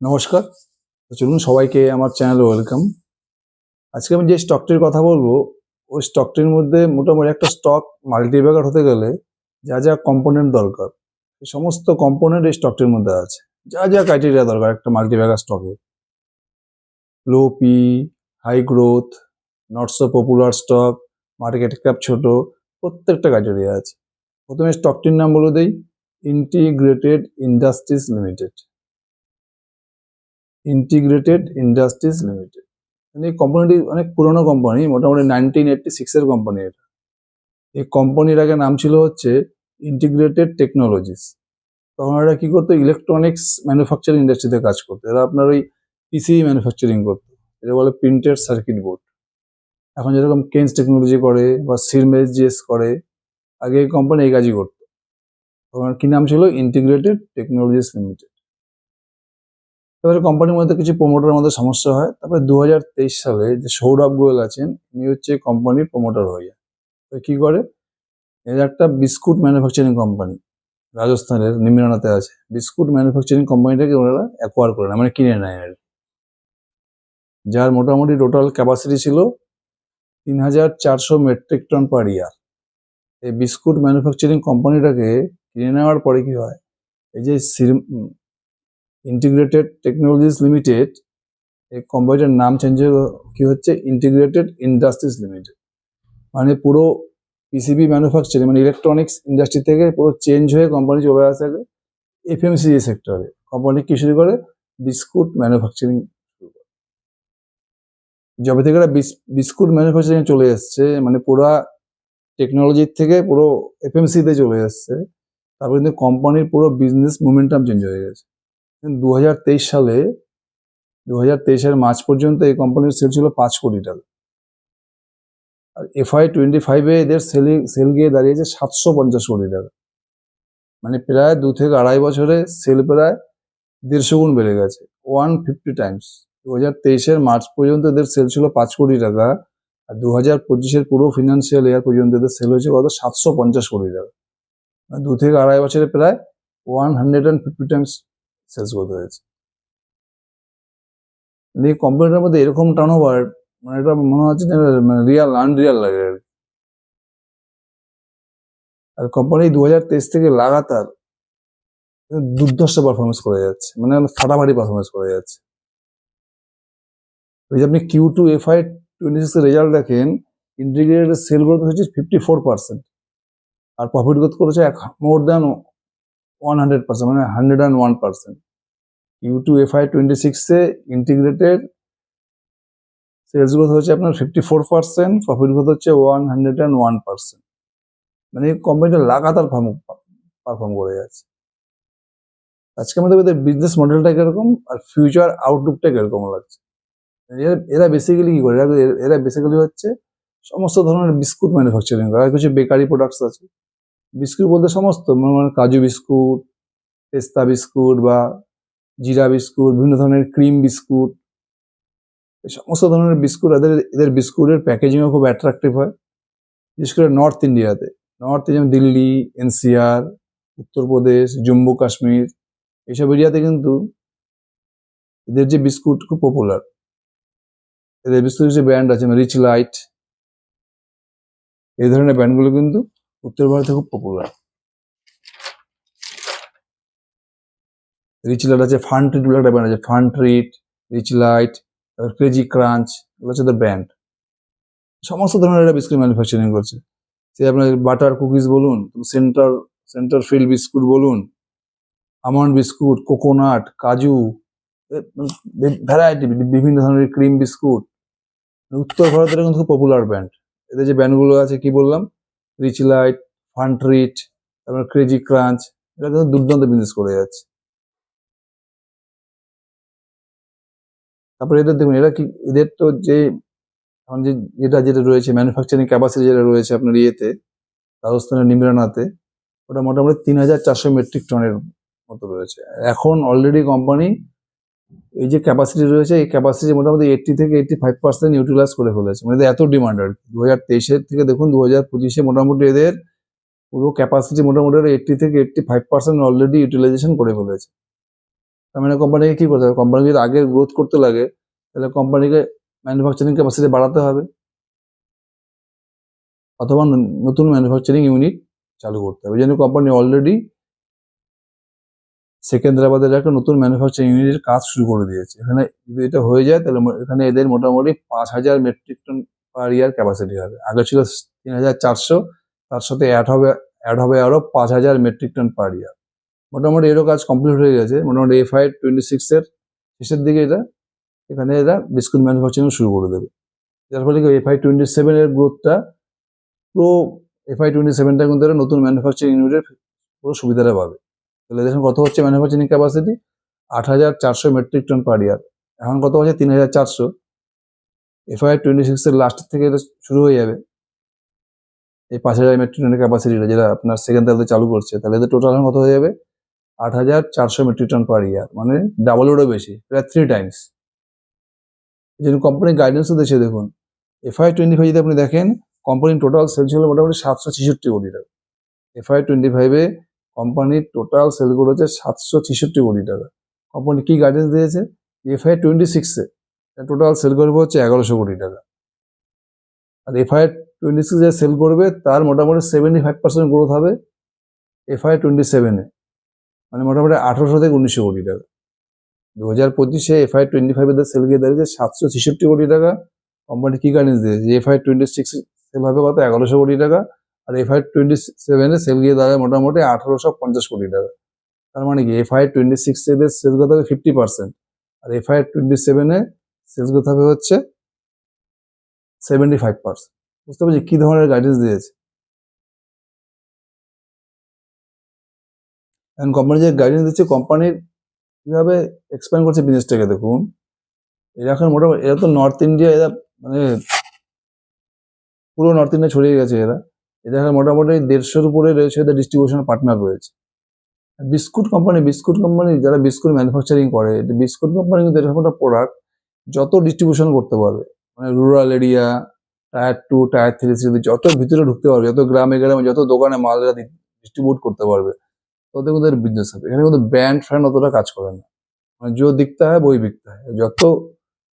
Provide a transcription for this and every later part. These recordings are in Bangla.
নমস্কার। চলুন সবাইকে আমার চ্যানেলে ওয়েলকাম আজকে আমি যে স্টকটির কথা বলব, ওই স্টকটির মধ্যে মোটামুটি একটা স্টক মাল্টিব্যাগার হতে গেলে যা যা কম্পোনেন্ট দরকার, এই সমস্ত কম্পোনেন্ট এই স্টকটির মধ্যে আছে। যা যা ক্রাইটেরিয়া দরকার একটা মাল্টিব্যাগার স্টকে low P high growth not so popular stock market cap ছোট, প্রত্যেকটা ক্রাইটেরিয়া আছে। প্রথমে স্টকটির নাম বলে দেই integrated industries limited integrated industries limited মানে এই কোম্পানিটি অনেক পুরনো কোম্পানি মোটামুটি নাইনটিন এইটটি সিক্সের কোম্পানি এটা। এই কোম্পানির আগে নাম ছিল হচ্ছে ইন্টিগ্রেটেড টেকনোলজিস তখন এরা কী করতো? ইলেকট্রনিক্স ম্যানুফ্যাকচারিং ইন্ডাস্ট্রিতে কাজ করতো। এরা আপনার ওই পিসি ম্যানুফ্যাকচারিং করতো। এটা বলে প্রিন্টেড সার্কিট বোর্ড এখন যেরকম কেন্স টেকনোলজি করে বা সিরমেজ জিএস করে, আগে এই কোম্পানি এই কাজই করতো। তখন কি নাম ছিল? ইন্টিগ্রেটেড টেকনোলজিস লিমিটেড এবারে কোম্পানির মধ্যে কিছু প্রমোটারের মধ্যে সমস্যা হয়। তারপরে দু হাজার তেইশ সালে যে সৌরভ গোয়েল আছেন উনি হচ্ছে কোম্পানির প্রমোটার হয়ে যায় তো কি করে? এর একটা বিস্কুট ম্যানুফ্যাকচারিং কোম্পানি রাজস্থানের নিমিরানাতে আছে। বিস্কুট ম্যানুফ্যাকচারিং কোম্পানিটাকে ওনারা অ্যাকোয়ার করে নেয় মানে কিনে নেয় আর যার মোটামুটি টোটাল ক্যাপাসিটি ছিল তিন হাজার চারশো মেট্রিক টন পার ইয়ার এই বিস্কুট ম্যানুফ্যাকচারিং কোম্পানিটাকে কিনে নেওয়ার পরে কি হয়? এই যে ইন্টিগ্রেটেড টেকনোলজিস লিমিটেড এই কোম্পানিটার নাম চেঞ্জ হয়ে কি হচ্ছে? ইন্টিগ্রেটেড ইন্ডাস্ট্রিজ লিমিটেড মানে পুরো পিসিবি ম্যানুফ্যাকচারিং মানে ইলেকট্রনিক্স ইন্ডাস্ট্রি থেকে পুরো চেঞ্জ হয়ে কোম্পানি চলে আসে এফএমসিজি সেক্টরে কোম্পানি কি শুরু করে? বিস্কুট ম্যানুফ্যাকচারিং যবে থেকে এরা বিস- বিস্কুট ম্যানুফ্যাকচারিং চলে এসছে। মানে পুরা টেকনোলজির থেকে পুরো এফএমসিতে চলে এসছে। তারপরে কিন্তু কোম্পানির পুরো বিজনেস মোমেন্টাম চেঞ্জ হয়ে গেছে। দু হাজার তেইশ সালে দু হাজার তেইশের মার্চ পর্যন্ত এই কোম্পানির সেল ছিল পাঁচ কোটি টাকা। আর এফআই টোয়েন্টি ফাইভে এদের সেলিং সেল গিয়ে দাঁড়িয়েছে সাতশো পঞ্চাশ কোটি টাকা। মানে প্রায় দু থেকে আড়াই বছরে সেল প্রায় দেড়শো গুণ বেড়ে গেছে ওয়ান ফিফটি টাইমস দু হাজার তেইশের মার্চ পর্যন্ত এদের সেল ছিল পাঁচ কোটি টাকা, আর দু হাজার পঁচিশের পুরো ফিনান্সিয়াল ইয়ার পর্যন্ত এদের সেল হয়েছে কত? সাতশো পঞ্চাশ কোটি টাকা। মানে দু থেকে আড়াই বছরে প্রায় one hundred and fifty times sales করতে হয়েছে এই কোম্পানিটার মধ্যে এরকম টার্ন ওভার মানে এটা মনে হচ্ছে যে মানে রিয়াল আনরিয়াল লাগে আর। আর কোম্পানি দু হাজার তেইশ থেকে লাগাতার দুর্ধর্ষ পারফরমেন্স করে যাচ্ছে মানে ফাটাফাটি পারফরমেন্স করে যাচ্ছে ওই যে আপনি Q two F Y twenty six result দেখেন ইন্টিগ্রেটেড সেল গ্রোথ হচ্ছে ফিফটি ফোর পার্সেন্ট আর প্রফিট গ্রোথ করেছে এক more than one hundred percent মানে hundred and one percent Q two F Y twenty সিক্সে ইন্টিগ্রেটেড সেলস গ্রোথ হচ্ছে আপনার fifty four percent profit growth হচ্ছে one hundred and one percent মানে এই কোম্পানিটা লাগাতার পারফর্ম করে যাচ্ছে। আজকে আমাদের এদের বিজনেস মডেলটা কীরকম আর ফিউচার আউটলুকটা কীরকম লাগছে? এরা- এরা বেসিক্যালি কি করে? এরা- বেসিক্যালি হচ্ছে সমস্ত ধরনের বিস্কুট ম্যানুফ্যাকচারিং করে। আর কিছু বেকারি প্রোডাক্টস আছে। বিস্কুট বলতে সমস্ত, মনে কাজু বিস্কুট, পেস্তা বিস্কুট বা জিরা বিস্কুট, বিভিন্ন ধরনের ক্রিম বিস্কুট, এই সমস্ত ধরনের বিস্কুট এদের এদের বিস্কুটের প্যাকেজিংও খুব অ্যাট্রাকটিভ হয়। বিশেষ করে নর্থ ইন্ডিয়াতে নর্থ যেমন দিল্লি এনসিআর উত্তরপ্রদেশ জম্মু কাশ্মীর এইসব এরিয়াতে কিন্তু এদের যে বিস্কুট খুব পপুলার এদের বিস্কুটের যে ব্র্যান্ড আছে রিচ লাইট এই ধরনের ব্র্যান্ডগুলো কিন্তু উত্তর ভারতে খুব পপুলার রিচ লাইট আছে ফান ট্রিট বলে একটা ব্র্যান্ড আছে ফান ট্রিট রিচ লাইট তারপর ক্রেজি ক্রাঞ্চ এগুলো হচ্ছে তাদের ব্র্যান্ড সমস্ত ধরনের এরা বিস্কুট ম্যানুফ্যাকচারিং করছে। সে আপনার বাটার কুকিজ বলুন সেন্টার সেন্টার ফিল বিস্কুট বলুন আমন্ড বিস্কুট কোকোনাট কাজু ভ্যারাইটি বিভিন্ন ধরনের ক্রিম বিস্কুট উত্তর ভারতের কিন্তু খুব পপুলার ব্র্যান্ড এদের যে ব্র্যান্ডগুলো আছে, কি বললাম? রিচ লাইট ফান ট্রিট তারপর ক্রেজি ক্রাঞ্চ এরা কিন্তু দুর্দান্ত বিজনেস করে যাচ্ছে। তারপরে এদের দেখুন, এরা কি, এদের তো যে, এখন যে, যেটা যেটা রয়েছে ম্যানুফ্যাকচারিং ক্যাপাসিটি যেটা রয়েছে আপনার ইয়েতে, রাজস্থানের নিমরানাতে, ওটা মোটামুটি তিন হাজার চারশো মেট্রিক টনের মতো রয়েছে। এখন অলরেডি কোম্পানি এই যে ক্যাপাসিটি রয়েছে, এই ক্যাপাসিটি মোটামুটি এইটটি থেকে এইটটি ফাইভ পার্সেন্ট ইউটিলাইজ করে ফেলেছে। মানে এত ডিমান্ড আর কি। দু হাজার তেইশের থেকে দেখুন দু হাজার পঁচিশে মোটামুটি এদের পুরো ক্যাপাসিটি মোটামুটি এইটটি থেকে eighty five percent already utilization করে ফেলেছে। মানে কোম্পানিকে কি করতে হবে? কোম্পানি যদি আগে গ্রোথ করতে লাগে, তাহলে কোম্পানিকে ম্যানুফ্যাকচারিং ক্যাপাসিটি বাড়াতে হবে। অথবা নতুন ম্যানুফ্যাকচারিং ইউনিট চালু করতে হবে। জন্য কোম্পানি অলরেডি সেকেন্দ্রাবাদের একটা নতুন ম্যানুফ্যাকচারিং ইউনিটের কাজ শুরু করে দিয়েছে। এখানে যদি এটা হয়ে যায়, তাহলে এখানে এদের মোটামুটি পাঁচ হাজার metric ton per year capacity হবে। আগে ছিল তিন হাজার চারশো, তার সাথে অ্যাড হবে অ্যাড হবে আরও পাঁচ হাজার মেট্রিক টন পার ইয়ার মোটামুটি এরও কাজ কমপ্লিট হয়ে গেছে। মোটামুটি এফ আই টোয়েন্টি সিক্স এর শেষের দিকে এটা, এখানে এরা বিস্কুট ম্যানুফ্যাকচারিং শুরু করে দেবে। যার ফলে কি এফ আই টোয়েন্টি সেভেন এর গ্রোথটা পুরো এফ আই টোয়েন্টি সেভেনটা কিন্তু এরা নতুন ম্যানুফ্যাকচারিং ইউনিটের পুরো সুবিধাটা পাবে। তাহলে দেখুন কত হচ্ছে ম্যানুফ্যাকচারিং ক্যাপাসিটি আট হাজার চারশো মেট্রিক টন পার ইয়ার এখন কত হচ্ছে? তিন হাজার চারশো। এফ আই টোয়েন্টি সিক্স এর লাস্টের থেকে এটা শুরু হয়ে যাবে। এই পাঁচ হাজার মেট্রিক টনের ক্যাপাসিটিটা যেটা আপনার সেকেন্ড তারিখে চালু করছে, তাহলে এদের টোটাল কত হয়ে যাবে? আট হাজার চারশো মেট্রিক টন পার ইয়ার মানে ডাবলেরও বেশি, প্রায় থ্রি টাইমস এই জন্য কোম্পানির গাইডেন্সও দিয়েছে দেখুন। এফআই টোয়েন্টি ফাইভ যদি আপনি দেখেন কোম্পানির টোটাল সেল ছিল মোটামুটি সাতশো ছেষট্টি কোটি টাকা। এফআই টোয়েন্টি ফাইভে কোম্পানির টোটাল সেল করেছে সাতশো ছেষট্টি কোটি টাকা। কোম্পানি কি গাইডেন্স দিয়েছে? এফআই টোয়েন্টি সিক্সে টোটাল সেল করবে হচ্ছে এগারোশো কোটি টাকা। আর এফআই টোয়েন্টি সিক্সে সেল করবে, তার মোটামুটি সেভেন্টি ফাইভ পার্সেন্ট গ্রোথ হবে এফআই টোয়েন্টি সেভেনে মানে মোটামুটি আঠারোশো থেকে উনিশশো কোটি টাকা। দু হাজার পঁচিশে এফআই টোয়েন্টি ফাইভের সেল গিয়ে দাঁড়িয়েছে, সাতশো ছেষট্টি কোটি টাকা। কোম্পানি কি গাইডেন্স দিয়েছে? এফআই টোয়েন্টি সিক্স সেল হবে কত? এগারোশো কোটি টাকা। আর এফআই টোয়েন্টি সেভেনে সেল গিয়ে দাঁড়ায় মোটামুটি আঠারোশো পঞ্চাশ কোটি টাকা। তার মানে কি? এফআই টোয়েন্টি সিক্স এদের সেল করতে হবে ফিফটি পার্সেন্ট আর এফআই টোয়েন্টি সেভেনে সেলস করতে হবে হচ্ছে সেভেন্টি ফাইভ পার্সেন্ট বুঝতে পারছি? কী ধরনের গাইডেন্স দিয়েছে? এখন কোম্পানি যে গাইডেন্স দিচ্ছে কোম্পানির কীভাবে এক্সপ্যান্ড করছে বিজনেসটাকে দেখুন। এরা এখন মোটামুটি, এরা তো নর্থ ইন্ডিয়া এরা মানে পুরো নর্থ ইন্ডিয়া ছড়িয়ে গেছে এরা। এদের এখন মোটামুটি দেড়শোর উপরে রয়েছে এদের ডিস্ট্রিবিউশন পার্টনার রয়েছে। বিস্কুট কোম্পানি বিস্কুট কোম্পানি যারা বিস্কুট ম্যানুফ্যাকচারিং করে, বিস্কুট কোম্পানি কিন্তু এরকম একটা প্রোডাক্ট যত ডিস্ট্রিবিউশন করতে পারবে মানে rural area tier two tier three যত ভিতরে ঢুকতে পারবে, যত গ্রামে গ্রামে, যত দোকানে মাল এরা ডিস্ট্রিবিউট করতে পারবে কিন্তু এর বিজনেস হবে। এখানে কিন্তু ব্র্যান্ড ফ্র্যান্ড অতটা কাজ করে না। মানে যে দিকতে হয়, বই বিকতে হয়। যত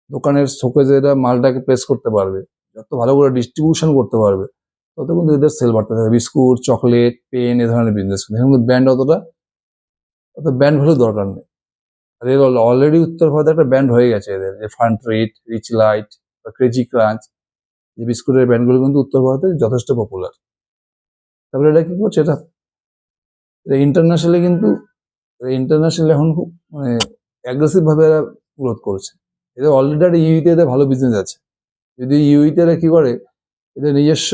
দোকানের শোকেজে এরা মালটাকে প্লেস করতে পারবে, যত ভালো করে ডিস্ট্রিবিউশন করতে পারবে, তত কিন্তু এদের সেল বাড়তে থাকে। বিস্কুট চকলেট পেন এ ধরনের বিজনেস এখানে কিন্তু ব্র্যান্ড অতটা, অত ব্র্যান্ড ভ্যালু দরকার নেই। আর এর অলরেডি উত্তর ভারতে একটা ব্র্যান্ড হয়ে গেছে এদের। যে ফান ট্রিট রিচ লাইট বা ক্রেজি ক্রাঞ্চ যে বিস্কুটের ব্র্যান্ডগুলো কিন্তু উত্তর ভারতে যথেষ্ট পপুলার তারপরে এটা কি করছে? এটা ইন্টারন্যাশনালি কিন্তু ইন্টারন্যাশনালি এখন খুব মানে অ্যাগ্রেসিভ ভাবে এরা গ্রোথ করছে। এদের অলরেডি একটা ইউইতে এদের ভালো বিজনেস আছে। যদি ইউইতে এরা কী করে, এদের নিজস্ব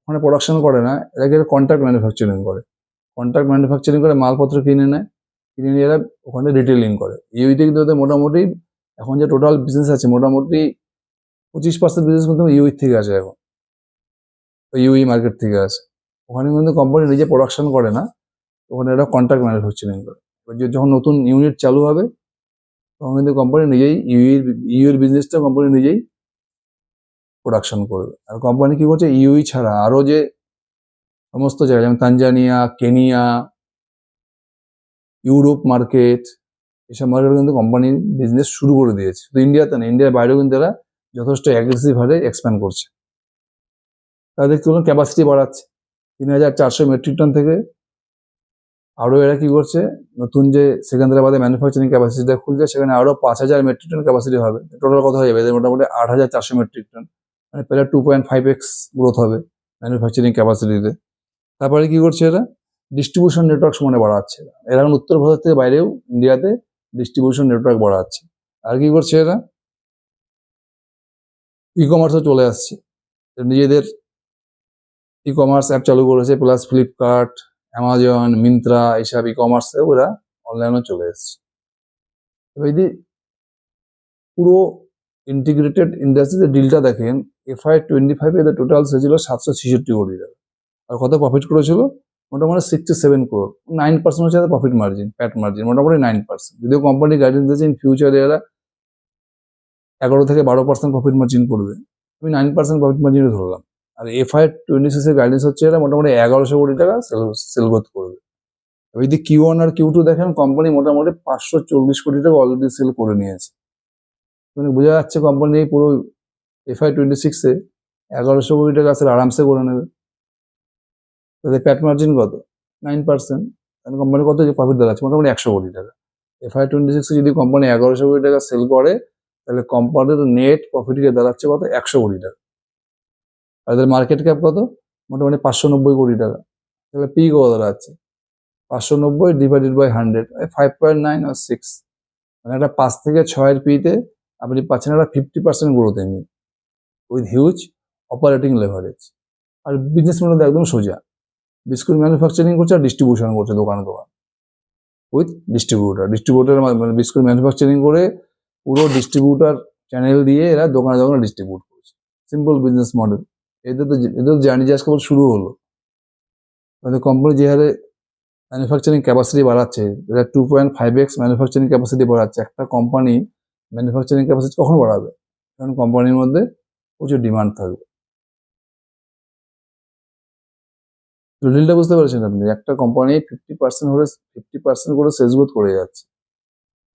ওখানে প্রোডাকশন করে না, এরা কন্ট্রাক্ট ম্যানুফ্যাকচারিং করে। কন্ট্রাক্ট ম্যানুফ্যাকচারিং করে মালপত্র কিনে নেয়, কিনে নিয়ে এরা ওখানে রিটেলিং করে। ইউইতে কিন্তু ওদের মোটামুটি এখন যে টোটাল বিজনেস আছে, মোটামুটি পঁচিশ পার্সেন্ট বিজনেস কিন্তু ইউই থেকে আসে এখন। ইউই মার্কেট থেকে আসে। ওখানে কিন্তু কোম্পানি নিজে প্রোডাকশন করে না, ওখানে একটা কন্ট্রাক্ট ম্যানুফ্যাকচারিং করে যখন নতুন ইউনিট চালু হবে, তখন কিন্তু কোম্পানি নিজেই ইউইর ইউইর বিজনেসটা কোম্পানি নিজেই প্রোডাকশন করবে। আর কোম্পানি কি করছে? ইউই ছাড়া আরও যে সমস্ত জায়গা, যেমন তানজানিয়া কেনিয়া ইউরোপ মার্কেট এসব মার্কেট কিন্তু কোম্পানির বিজনেস শুরু করে দিয়েছে। শুধু ইন্ডিয়াতে না ইন্ডিয়ার বাইরেও কিন্তু তারা যথেষ্ট অ্যাগ্রেসিভ ভাবে এক্সপ্যান্ড করছে। তাদের তুলনা ক্যাপাসিটি বাড়াচ্ছে? তিন হাজার চারশো মেট্রিক টন থেকে আরও এরা কি করছে? নতুন যে সেকেন্দ্রাবাদে ম্যানুফ্যাকচারিং ক্যাপাসিটিটা খুলছে, সেখানে আরও পাঁচ হাজার মেট্রিক টন ক্যাপাসিটি হবে। টোটাল কত হয়ে যাবে? এদের মোটামুটি আট হাজার চারশো মেট্রিক টন মানে প্রায় two point five X growth হবে ম্যানুফ্যাকচারিং ক্যাপাসিটিতে তারপরে কি করছে এরা? ডিস্ট্রিবিউশন নেটওয়ার্ক সমানে বাড়াচ্ছে। এরা এরা এখন উত্তর ভারত থেকে বাইরেও ইন্ডিয়াতে ডিস্ট্রিবিউশন নেটওয়ার্ক বাড়াচ্ছে। আর কি করছে এরা? ই কমার্সও চলে আসছে। নিজেদের ই কমার্স অ্যাপ চালু করেছে প্লাস ফ্লিপকার্ট অ্যামাজন মিন্ত্রা এইসব ই কমার্সে ওরা অনলাইনেও চলে এসছে। এবার যদি পুরো ইন্টিগ্রেটেড ইন্ডাস্ট্রিতে ডিলটা দেখেন এফআই টোয়েন্টি ফাইভে এদের টোটাল ছিল সাতশো ছেষট্টি কোটি টাকা। আর কত প্রফিট করেছিল? মোটামুটি sixty seven crore nine percent হচ্ছে প্রফিট মার্জিন প্যাট মার্জিন মোটামুটি নাইন পার্সেন্ট যদিও কোম্পানি গাইডেন্স দিয়েছে ইন ফিউচারে এরা এগারো থেকে বারো পার্সেন্ট প্রফিট মার্জিন করবে। আমি নাইন পার্সেন্ট প্রফিট মার্জিনই ধরলাম। আর এফআই টোয়েন্টি সিক্সের গাইডেন্স হচ্ছে এরা মোটামুটি এগারোশো কোটি টাকা সেল গ্রোথ করবে। যদি কিউ ওয়ান আর কিউ টু দেখেন কোম্পানি মোটামুটি পাঁচশো চল্লিশ কোটি টাকা অলরেডি সেল করে নিয়েছে। মানে বোঝা যাচ্ছে কোম্পানি পুরো এফআই টোয়েন্টি সিক্সে এগারোশো কোটি টাকা সেল আরামসে করে নেবে। তাদের প্যাট মার্জিন কত? নাইন পার্সেন্ট তাহলে কোম্পানি কত? প্রফিট দাঁড়াচ্ছে মোটামুটি একশো কোটি টাকা। এফআই টোয়েন্টি সিক্সে যদি কোম্পানি এগারোশো কোটি টাকা সেল করে, তাহলে কোম্পানির নেট প্রফিট গিয়ে দাঁড়াচ্ছে কত? একশো কোটি টাকা। আর এদের মার্কেট ক্যাপ কত? মোটামুটি পাঁচশো নব্বই কোটি টাকা। তাহলে পি কত দাঁড়াচ্ছে? পাঁচশো নব্বই divided by hundred five point nine R six মানে একটা পাঁচ থেকে ছয়ের পিতে আপনি পাচ্ছেন একটা ফিফটি পার্সেন্ট গ্রোথ এমনি উইথ হিউজ অপারেটিং লেভারেজ আর বিজনেস মডেল একদম সোজা। বিস্কুট ম্যানুফ্যাকচারিং করছে আর ডিস্ট্রিবিউশন করছে দোকানে দোকান। উইথ ডিস্ট্রিবিউটার ডিস্ট্রিবিউটার মানে বিস্কুট ম্যানুফ্যাকচারিং করে পুরো ডিস্ট্রিবিউটার চ্যানেল দিয়ে এরা দোকানে দোকানে ডিস্ট্রিবিউট করছে। সিম্পল বিজনেস মডেল এদের তো এদের জার্নি আজকে কেবল শুরু হলো। তাদের কোম্পানি যে হারে ম্যানুফ্যাকচারিং ক্যাপাসিটি বাড়াচ্ছে এরা two point five X manufacturing capacity বাড়াচ্ছে। একটা কোম্পানি ম্যানুফ্যাকচারিং ক্যাপাসিটি কখন বাড়াবে? কারণ কোম্পানির মধ্যে প্রচুর ডিমান্ড থাকবে। ডিলটা বুঝতে পারছেন আপনি? একটা কোম্পানি ফিফটি পার্সেন্ট করে ফিফটি পার্সেন্ট করে সেলস গ্রোথ করে যাচ্ছে।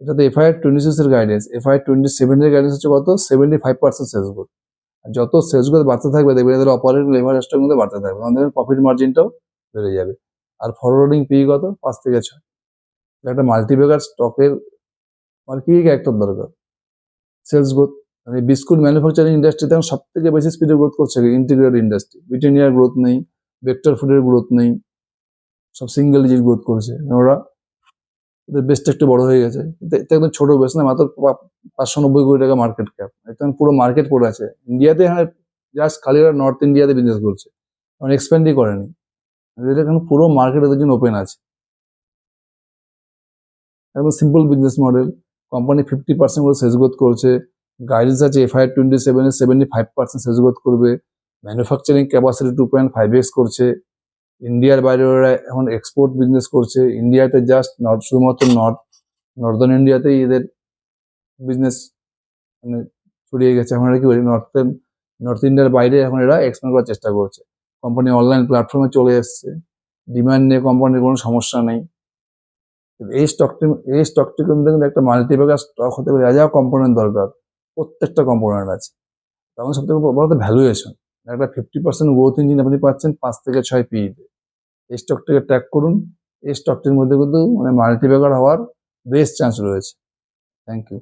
এটা তো এফআই টোয়েন্টি সিক্স এর গাইডেন্স এফআই টোয়েন্টি সেভেন এর গাইডেন্স হচ্ছে কত? Seventy five percent sales growth যত সেলস গ্রোথ বাড়তে থাকবে, দেখবেন এদের অপারেটিং লেভারেজটা কিন্তু বাড়তে থাকবে। আমাদের প্রফিট মার্জিনটাও বেড়ে যাবে। আর ফরওয়ার্ডিং পি কত? পাঁচ থেকে ছয়। একটা মাল্টিপ্যাকার স্টকের মানে কি ক্যারেক্টার দরকার। সেলস গ্রোথ মানে বিস্কুট ম্যানুফ্যাকচারিং ইন্ডাস্ট্রিতে এখন সব থেকে বেশি স্পিডে গ্রোথ করছে ইন্টিগ্রেটেড ইন্ডাস্ট্রি ব্রিটেনিয়ার গ্রোথ নেই ভেক্টর ফুডের গ্রোথ নেই, সব সিঙ্গেল ডিজিট গ্রোথ করেছে। ওরা ওদের বেসটা একটু বড় হয়ে গেছে। এটা একদম ছোট বেস না, মাত্র পাঁচশো নব্বই কোটি টাকা মার্কেট ক্যাপ এটা পুরো মার্কেট পড়ে আছে। ইন্ডিয়াতে এখানে জাস্ট খালি ওরা নর্থ ইন্ডিয়াতে বিজনেস করছে কারণ এক্সপেন্ডই করেনি। এখানে পুরো মার্কেট এদের জন্য ওপেন আছে। একদম simple business model company fifty percent করে সেলস গ্রোথ করছে। গাইডেন্স আছে এফআই টোয়েন্টি সেভেনে seventy five percent sales growth করবে। Manufacturing capacity two point five X করছে। ইন্ডিয়ার বাইরে ওরা এখন এক্সপোর্ট বিজনেস করছে। ইন্ডিয়াতে জাস্ট নর্থ শুধুমাত্র নর্থ নর্দার্ন ইন্ডিয়াতেই এদের বিজনেস মানে ছড়িয়ে গেছে। এখন এরা কি বলি নর্থ নর্থ ইন্ডিয়ার বাইরে এখন এরা এক্সপ্যান্ড করার চেষ্টা করছে। কোম্পানি অনলাইন প্ল্যাটফর্মে চলে এসছে। ডিমান্ড নিয়ে কোম্পানির কোনো সমস্যা নেই। এই স্টকটি এই স্টকটি কিন্তু একটা মাল্টিপ্যাকার স্টক হতে পারে। যা কম্পোনেন্ট দরকার। প্রত্যেকটা কম্পোনেন্ট আছে তখন সব থেকে বড় ভ্যালুয়েশন একটা ফিফটি পার্সেন্ট গ্রোথ ইঞ্জিন আপনি পাচ্ছেন পাঁচ থেকে ছয় পিতে এই স্টকটিকে ট্র্যাক করুন। এই স্টকটির মধ্যে কিন্তু মানে মাল্টিপ্যাকার হওয়ার বেস্ট চান্স রয়েছে। Thank you